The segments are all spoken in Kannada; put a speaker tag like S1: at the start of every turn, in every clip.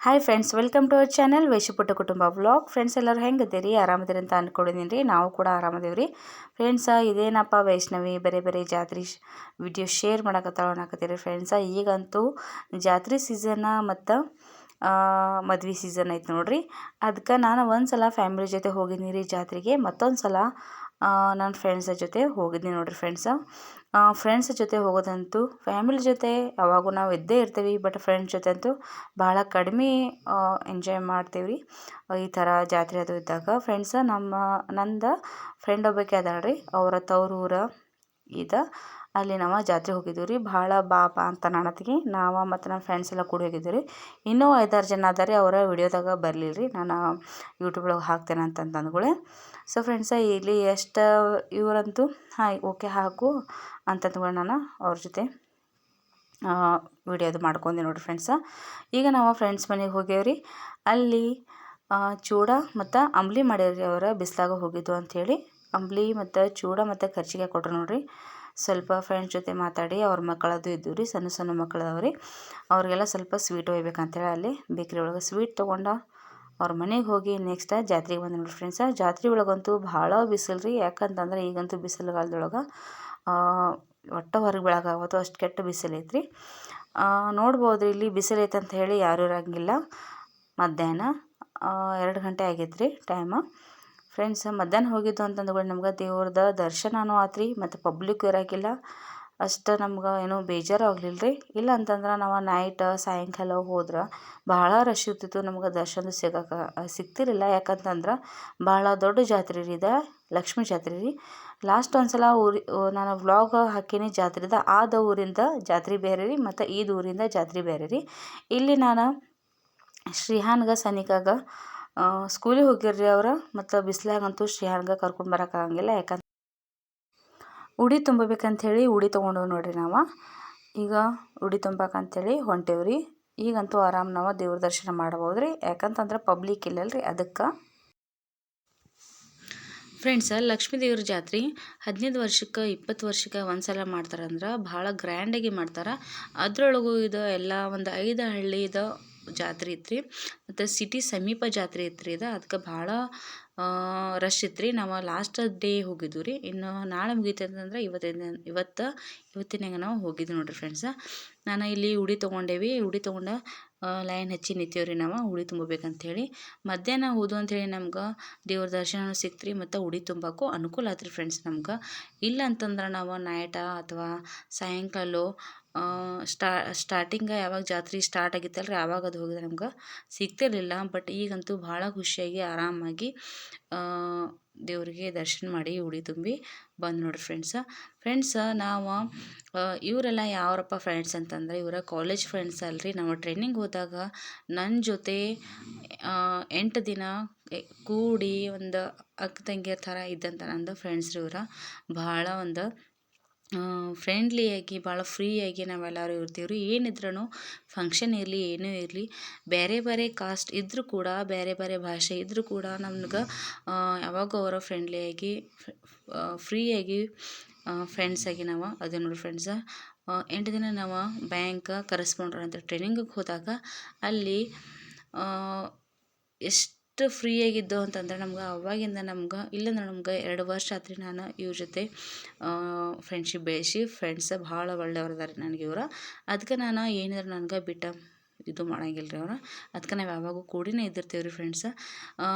S1: Hi friends welcome to our channel Vaishuputta Kutumba blog friends ಎಲ್ಲರೂ ಹೆಂಗದಿರಿ ಆರಾಮದಿರಿ ಅಂತ ಅಂದ್ಕೊಂಡಿದ್ದೀನಿ ರೀ ನಾವು ಕೂಡ ಆರಾಮದೇವ್ರಿ. ಫ್ರೆಂಡ್ಸ್ ಫ್ರೆಂಡ್ಸ ಇದೇನಪ್ಪ ವೈಷ್ಣವಿ, ಬೇರೆ ಬೇರೆ ಜಾತ್ರೆ ವಿಡಿಯೋ ಶೇರ್ ಮಾಡಕತ್ತಾಳ ಅನ್ನಕತ್ತೀರಿ ಫ್ರೆಂಡ್ಸ ಈಗಂತೂ ಜಾತ್ರೆ ಸೀಸನ್ನ ಮತ್ತು ಮದ್ವೆ ಸೀಸನ್ ಐತೆ ನೋಡಿರಿ. ಅದಕ್ಕೆ ನಾನು ಒಂದು ಸಲ ಫ್ಯಾಮಿಲಿ ಜೊತೆ ಹೋಗಿದ್ದೀನಿ ರೀ ಜಾತ್ರೆಗೆ. ಮತ್ತೊಂದು ಸಲ ನನ್ನ ಫ್ರೆಂಡ್ಸ ಜೊತೆ ಹೋಗಿದ್ದೀನಿ ನೋಡಿರಿ ಫ್ರೆಂಡ್ಸ ಫ್ರೆಂಡ್ಸ್ ಜೊತೆ ಹೋಗೋದಂತೂ ಫ್ಯಾಮಿಲಿ ಜೊತೆ ಯಾವಾಗೂ ನಾವು ಇದ್ದೇ ಇರ್ತೀವಿ ಬಟ್ ಫ್ರೆಂಡ್ಸ್ ಜೊತೆ ಅಂತೂ ಭಾಳ ಕಡಿಮೆ ಎಂಜಾಯ್ ಮಾಡ್ತೀವಿ ರೀ ಈ ಥರ ಜಾತ್ರೆ ಅದು ಇದ್ದಾಗ ಫ್ರೆಂಡ್ಸ ನಮ್ಮ, ನಂದು ಫ್ರೆಂಡ್ ಒಬ್ಬಾಕಿ ಅದಾಳೆ ರೀ ಅವರ ತವ್ರ ಇದು. ಅಲ್ಲಿ ನಾವು ಜಾತ್ರೆಗೆ ಹೋಗಿದ್ದೀವಿ ರೀ ಭಾಳ ಬಾ ಬಾ ಅಂತ ನಡತ್ಗೆ ನಾವು ಮತ್ತು ನಮ್ಮ ಫ್ರೆಂಡ್ಸ್ ಎಲ್ಲ ಕೂಡಿ ಹೋಗಿದ್ದೀವಿ ರೀ ಇನ್ನೂ ಐದಾರು ಜನ ಅದಾರೆ, ಅವರ ವಿಡಿಯೋದಾಗ ಬರಲಿಲ್ಲ ರೀ ನಾನು ಯೂಟ್ಯೂಬ್ ಒಳಗೆ ಹಾಕ್ತೇನೆ ಅಂತ ಅಂದ್ಕೊಳ್ಳಿ ಸೊ ಫ್ರೆಂಡ್ಸ ಇಲ್ಲಿ ಎಷ್ಟು ಇವರಂತೂ ಹಾಂ ಓಕೆ ಹಾಕು ಅಂತಂದ್ಗಳು ನಾನು ಅವ್ರ ಜೊತೆ ವಿಡಿಯೋದು ಮಾಡ್ಕೊಂಡೆ ನೋಡಿರಿ ಫ್ರೆಂಡ್ಸ ಈಗ ನಾವು ಫ್ರೆಂಡ್ಸ್ ಮನೆಗೆ ಹೋಗ್ಯಾವ್ರಿ. ಅಲ್ಲಿ ಚೂಡ ಮತ್ತು ಅಂಬ್ಲಿ ರೀ ಅವರ ಬಿಸಿಲಾಗ ಹೋಗಿದ್ದು ಅಂಥೇಳಿ ಅಂಬ್ಲಿ ಮತ್ತು ಚೂಡ ಮತ್ತು ಖರ್ಚಿಗೆ ಕೊಟ್ಟರು ನೋಡಿರಿ. ಸ್ವಲ್ಪ ಫ್ರೆಂಡ್ಸ್ ಜೊತೆ ಮಾತಾಡಿ, ಅವ್ರ ಮಕ್ಕಳದು ಇದ್ದು ರೀ ಸಣ್ಣ ಸಣ್ಣ ಮಕ್ಕಳದವ ರೀ ಅವ್ರಿಗೆಲ್ಲ ಸ್ವಲ್ಪ ಸ್ವೀಟ್ ಒಯ್ಬೇಕಂತೇಳಿ ಅಲ್ಲಿ ಬೇಕ್ರಿ ಒಳಗೆ ಸ್ವೀಟ್ ತೊಗೊಂಡು ಅವ್ರ ಮನೆಗೆ ಹೋಗಿ ನೆಕ್ಸ್ಟ್ ಜಾತ್ರೆಗೆ ಬಂದೆ ನೋಡಿ ಫ್ರೆಂಡ್ಸ ಜಾತ್ರೆ ಒಳಗಂತೂ ಭಾಳ ಬಿಸಿಲು ರೀ ಯಾಕಂತಂದ್ರೆ ಈಗಂತೂ ಬಿಸಿಲುಗಾಲದೊಳಗೆ ಒಟ್ಟು ಹೊರಗೆ ಬೆಳಗಾಗೋದು ಅಷ್ಟು ಕೆಟ್ಟ ಬಿಸಿಲು ಐತ್ರಿ. ನೋಡ್ಬೋದು ಇಲ್ಲಿ ಬಿಸಿಲು ಐತೆ ಅಂತ ಹೇಳಿ ಯಾರು ಇರಂಗಿಲ್ಲ. ಮಧ್ಯಾಹ್ನ ಎರಡು ಗಂಟೆ ಆಗೈತೆ ರೀ ಟೈಮ ಫ್ರೆಂಡ್ಸ್ ಮಧ್ಯಾಹ್ನ ಹೋಗಿದ್ದು ಅಂತಂದ್ರೆ ನಮ್ಗೆ ದೇವ್ರದ ದರ್ಶನವೂ ಆತು ರೀ ಮತ್ತು ಪಬ್ಲಿಕ್ ಇರೋಕ್ಕಿಲ್ಲ ಅಷ್ಟು ನಮ್ಗೆ ಏನೂ ಬೇಜಾರು ಆಗಲಿಲ್ಲ ರೀ ಇಲ್ಲ ಅಂತಂದ್ರೆ ನಾವು ನೈಟ್ ಸಾಯಂಕಾಲ ಹೋದ್ರೆ ಭಾಳ ರಶ್ ಇರ್ತಿತ್ತು ನಮ್ಗೆ ದರ್ಶನ ಸಿಗೋಕೆ, ಸಿಗ್ತಿರಲಿಲ್ಲ. ಯಾಕಂತಂದ್ರೆ ಭಾಳ ದೊಡ್ಡ ಜಾತ್ರೆ ರೀ ಇದೆ, ಲಕ್ಷ್ಮೀ ಜಾತ್ರೆ ರೀ. ಲಾಸ್ಟ್ ಒಂದು ಸಲ ಊರಿ, ನಾನು ವ್ಲಾಗ್ ಹಾಕೀನಿ ಜಾತ್ರೆದ, ಆದ ಊರಿಂದ ಜಾತ್ರೆ ಬೇರೆ ರೀ, ಮತ್ತು ಈದ ಊರಿಂದ ಜಾತ್ರೆ ಬೇರೆ ರೀ. ಇಲ್ಲಿ ನಾನು ಶ್ರೀಹಾನ್ಗ, ಸನಿಕಾಗ ಸ್ಕೂಲಿಗೆ ಹೋಗಿರ್ರಿ ಅವ್ರು? ಮತ್ತು ಬಿಸ್ಲಾಗಂತೂ ಶ್ರೀಹಾನ್ಗೆ ಕರ್ಕೊಂಡು ಬರೋಕ್ಕಾಗಂಗಿಲ್ಲ ಯಾಕಂದ್ರೆ ಉಡಿ ತುಂಬಬೇಕಂಥೇಳಿ ಉಡಿ ತೊಗೊಂಡು ನೋಡಿರಿ ನಾವು. ಈಗ ಉಡಿ ತುಂಬಬೇಕಂಥೇಳಿ ಹೊಂಟೇವ್ರಿ. ಈಗಂತೂ ಆರಾಮ್ ನಾವು ದೇವ್ರ ದರ್ಶನ ಮಾಡ್ಬೋದು ರೀ ಯಾಕಂತಂದ್ರೆ ಪಬ್ಲಿಕ್ ಇಲ್ಲಲ್ರಿ ರೀ ಅದಕ್ಕೆ. ಫ್ರೆಂಡ್ಸ ಲಕ್ಷ್ಮೀ ದೇವ್ರ ಜಾತ್ರೆ ಹದಿನೈದು ವರ್ಷಕ್ಕೆ ಇಪ್ಪತ್ತು ವರ್ಷಕ್ಕೆ ಒಂದು ಸಲ ಮಾಡ್ತಾರಂದ್ರೆ, ಭಾಳ ಗ್ರ್ಯಾಂಡಾಗಿ ಮಾಡ್ತಾರೆ. ಅದರೊಳಗೂ ಇದು ಎಲ್ಲ ಒಂದು ಐದು ಹಳ್ಳಿದ ಜಾತ್ರೆ ಇತ್ತು ರೀ ಮತ್ತು ಸಿಟಿ ಸಮೀಪ ಜಾತ್ರೆ ಇತ್ತು ರೀ ಇದು. ಅದಕ್ಕೆ ಭಾಳ ರಶ್ ಇತ್ತು ರೀ ನಾವು ಲಾಸ್ಟ್ ಡೇ ಹೋಗಿದ್ದು ರೀ. ಇನ್ನು ನಾಳೆ ಮುಗೀತು ಅಂತಂದ್ರೆ ಇವತ್ತಿನ ಇವತ್ತು ಇವತ್ತಿನಾಗ ನಾವು ಹೋಗಿದ್ವಿ ನೋಡಿರಿ ಫ್ರೆಂಡ್ಸ ನಾನು ಇಲ್ಲಿ ಉಡಿ ತೊಗೊಂಡೇವಿ. ಉಡಿ ತೊಗೊಂಡು ಲೈನ್ ಹಚ್ಚಿ ನಿಂತೀವ್ರಿ ನಾವು. ಉಡಿ ತುಂಬಬೇಕಂಥೇಳಿ ಮಧ್ಯಾಹ್ನ ಹೋದು ಅಂಥೇಳಿ ನಮ್ಗೆ ದೇವ್ರ ದರ್ಶನ ಸಿಕ್ತು ರೀ ಮತ್ತು ಉಡಿ ತುಂಬಕ್ಕೂ ಅನುಕೂಲ ಆಯ್ತು ರೀ ಫ್ರೆಂಡ್ಸ್ ನಮ್ಗೆ. ಇಲ್ಲ ಅಂತಂದ್ರೆ ನಾವು ನೈಟ ಅಥವಾ ಸಾಯಂಕಾಲ ಸ್ಟಾರ್ಟಿಂಗ ಯಾವಾಗ ಜಾತ್ರೆ ಸ್ಟಾರ್ಟ್ ಆಗಿತ್ತಲ್ಲ ರೀ ಆವಾಗ ಅದು ಹೋಗಿದ್ರೆ ನಮ್ಗೆ. ಸಿಗ್ತಿರಲಿಲ್ಲ ಬಟ್ ಈಗಂತೂ ಭಾಳ ಖುಷಿಯಾಗಿ, ಆರಾಮಾಗಿ ದೇವರಿಗೆ ದರ್ಶನ ಮಾಡಿ ಉಡಿ ತುಂಬಿ ಬಂದು ನೋಡಿರಿ ಫ್ರೆಂಡ್ಸ ಫ್ರೆಂಡ್ಸ ನಾವು ಇವರೆಲ್ಲ ಯಾರಪ್ಪ ಫ್ರೆಂಡ್ಸ್ ಅಂತಂದರೆ, ಇವರ ಕಾಲೇಜ್ ಫ್ರೆಂಡ್ಸ್ ಅಲ್ರಿ. ನಾವು ಟ್ರೈನಿಂಗ್ ಹೋದಾಗ ನನ್ನ ಜೊತೆ ಎಂಟು ದಿನ ಕೂಡಿ ಒಂದು ಅಕ್ಕ ತಂಗಿಯರ ಥರ ಇದ್ದಂಥ ನಂದು ಫ್ರೆಂಡ್ಸ್ ರೀ ಇವರ. ಭಾಳ ಒಂದು ಫ್ರೆಂಡ್ಲಿಯಾಗಿ ಭಾಳ ಫ್ರೀಯಾಗಿ ನಾವೆಲ್ಲರೂ ಇರ್ತೀವಿ ರೀ ಏನಿದ್ರೂ ಫಂಕ್ಷನ್ ಇರಲಿ, ಏನೇ ಇರಲಿ ಬೇರೆ ಬೇರೆ ಕಾಸ್ಟ್ ಇದ್ದರೂ ಕೂಡ ಬೇರೆ ಬೇರೆ ಭಾಷೆ ಇದ್ದರೂ ಕೂಡ ನಮ್ಗೆ ಯಾವಾಗ ಅವರ ಫ್ರೆಂಡ್ಲಿಯಾಗಿ ಫ್ರೀಯಾಗಿ ಫ್ರೆಂಡ್ಸಾಗಿ ನಾವು, ಅದೇ ನೋಡಿ ಫ್ರೆಂಡ್ಸ ಎಂಟು ದಿನ ನಾವು ಬ್ಯಾಂಕ್ ಕರೆಸ್ಪಾಂಡ್ರ್ ಅಂತ ಟ್ರೈನಿಂಗಿಗೆ ಹೋದಾಗ ಅಲ್ಲಿ ಎಷ್ಟು ಎಷ್ಟು ಫ್ರೀಯಾಗಿದ್ದು ಅಂತಂದ್ರೆ ನಮ್ಗೆ ಅವಾಗಿಂದ ನಮ್ಗೆ ಇಲ್ಲಂದ್ರೆ ನಮ್ಗೆ ಎರಡು ವರ್ಷ ಆತ್ರಿ ನಾನು ಇವ್ರ ಜೊತೆ ಫ್ರೆಂಡ್ಶಿಪ್ ಬೆಳೆಸಿ ಫ್ರೆಂಡ್ಸ್ ಭಾಳ ಒಳ್ಳೆಯವ್ರು ಅದಾರೆ ನನಗೆ ಇವ್ರು. ಅದಕ್ಕೆ ನಾನು ಏನಾದ್ರು ನನಗೆ ಬಿಟ್ಟ ಇದು ಮಾಡಂಗಿಲ್ಲ ರೀ ಅವ್ರು. ಅದಕ್ಕೆ ನಾವು ಯಾವಾಗೂ ಕೂಡಿನೇ ಇದ್ದಿರ್ತೀವಿ ರೀ ಫ್ರೆಂಡ್ಸ್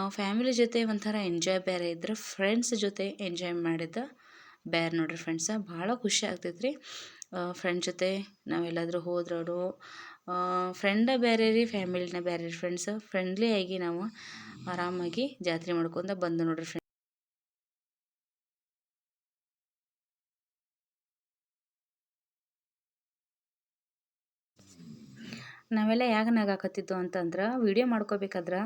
S1: ಫ್ಯಾಮಿಲಿ ಜೊತೆ ಒಂಥರ ಎಂಜಾಯ್ ಬೇರೆ ಇದ್ರೆ ಫ್ರೆಂಡ್ಸ್ ಜೊತೆ ಎಂಜಾಯ್ ಮಾಡಿದ್ದು ಬೇರೆ ನೋಡಿರಿ ಫ್ರೆಂಡ್ಸ ಭಾಳ ಖುಷಿ ಆಗ್ತೈತೆ ರೀ ಫ್ರೆಂಡ್ ಜೊತೆ ನಾವೆಲ್ಲಾದರೂ ಹೋದ್ರೂ ಫ್ರೆಂಡ ಬೇರೆ ರೀ ಫ್ಯಾಮಿಲಿನ ಬೇರೆ ರೀ ಫ್ರೆಂಡ್ಸ್ ಫ್ರೆಂಡ್ಲಿ ಆಗಿ ನಾವು ಆರಾಮಾಗಿ ಜಾತ್ರೆ ಮಾಡ್ಕೊಂತ ಬಂದು ನೋಡ್ರಿ ಫ್ರೆಂಡ್ ನಾವೆಲ್ಲ ಯಾಕೆ ನಗಾಕತ್ತಿದ್ದು ಅಂತಂದ್ರೆ ವೀಡಿಯೋ ಮಾಡ್ಕೋಬೇಕಾದ್ರೆ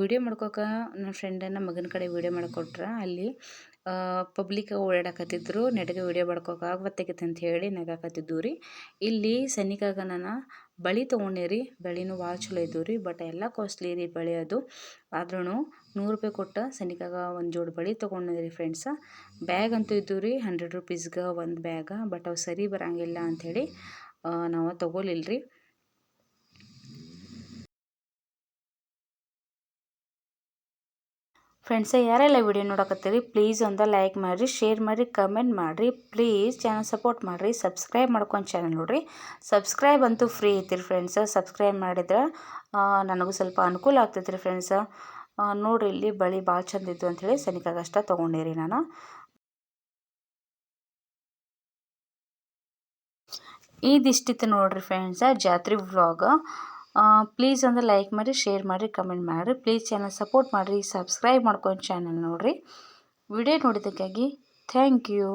S1: ವೀಡಿಯೋ ಮಾಡ್ಕೋಕೆ ನನ್ನ ಫ್ರೆಂಡನ್ನ ಮಗನ ಕಡೆ ವೀಡಿಯೋ ಮಾಡಿಕೊಟ್ರೆ. ಅಲ್ಲಿ ಪಬ್ಲಿಕ್ ಓಡಾಡಕತ್ತಿದ್ರು, ನೆಟ್ಗೆ ವೀಡಿಯೋ ಮಾಡ್ಕೋಕೆ ಆಗ್ವತ್ತಾಗೈತೆ ಅಂತ ಹೇಳಿ ನಗಾಕತ್ತಿದ್ದು ರೀ ಇಲ್ಲಿ ಸನಿಕಾಗನ ಬಳೆ ತೊಗೊಂಡೆ ರೀ ಬಳೆನೂ ಭಾಳ ಚಲೋ ಇದ್ದವು ರೀ, ಬಟ್ ಎಲ್ಲ ಕಾಸ್ಟ್ಲಿ ರೀ ಬಳೆ ಅದು. ಆದ್ರೂ ನೂರು ರೂಪಾಯಿ ಕೊಟ್ಟು ಸನಿಕಾಗ ಒಂದು ಜೋಡಿ ಬಳೆ ತೊಗೊಂಡೆ ರೀ ಫ್ರೆಂಡ್ಸ ಬ್ಯಾಗ್ ಅಂತೂ ಇದ್ದವು ರೀ ಹಂಡ್ರೆಡ್ ರುಪೀಸ್ಗೆ ಒಂದು ಬ್ಯಾಗ, ಬಟ್ ಅವು ಸರಿ ಬರೋಂಗಿಲ್ಲ ಅಂಥೇಳಿ ನಾವು ತೊಗೊಲಿಲ್ಲ ರೀ ಫ್ರೆಂಡ್ಸೇ ಯಾರೆಲ್ಲ ವಿಡಿಯೋ ನೋಡಕತ್ತೀರಿ ಪ್ಲೀಸ್ ಒಂದು ಲೈಕ್ ಮಾಡಿರಿ ಶೇರ್ ಮಾಡಿರಿ ಕಮೆಂಟ್ ಮಾಡಿರಿ ಪ್ಲೀಸ್ ಚಾನಲ್ ಸಪೋರ್ಟ್ ಮಾಡಿರಿ ಸಬ್ಸ್ಕ್ರೈಬ್ ಮಾಡ್ಕೊಂಡು ಚಾನಲ್ ನೋಡಿರಿ. ಸಬ್ಸ್ಕ್ರೈಬ್ ಅಂತೂ ಫ್ರೀ ಐತಿರಿ ಫ್ರೆಂಡ್ಸ ಸಬ್ಸ್ಕ್ರೈಬ್ ಮಾಡಿದ್ರೆ ನನಗೂ ಸ್ವಲ್ಪ ಅನುಕೂಲ ಆಗ್ತೈತ್ರಿ ರೀ ಫ್ರೆಂಡ್ಸ ನೋಡಿರಿ, ಇಲ್ಲಿ ಬಳಿ ಭಾಳ ಚಂದ ಇದ್ದು ಅಂಥೇಳಿ ಸನಿಕಾಗಷ್ಟ ತೊಗೊಂಡಿರಿ ನಾನು. ಇದಿಷ್ಟಿತ್ತು ನೋಡಿರಿ ಫ್ರೆಂಡ್ಸ ಜಾತ್ರೆ ವ್ಲಾಗ್ ಪ್ಲೀಸ್ ಅಂದರೆ ಲೈಕ್ ಮಾಡಿ ಶೇರ್ ಮಾಡಿ ಕಮೆಂಟ್ ಮಾಡಿರಿ ಪ್ಲೀಸ್ ಚಾನಲ್ ಸಪೋರ್ಟ್ ಮಾಡಿರಿ ಸಬ್ಸ್ಕ್ರೈಬ್ ಮಾಡ್ಕೊಂಡು ಚಾನಲ್ ನೋಡಿರಿ. ವಿಡಿಯೋ ನೋಡಿದ್ದಕ್ಕಾಗಿ ಥ್ಯಾಂಕ್ ಯು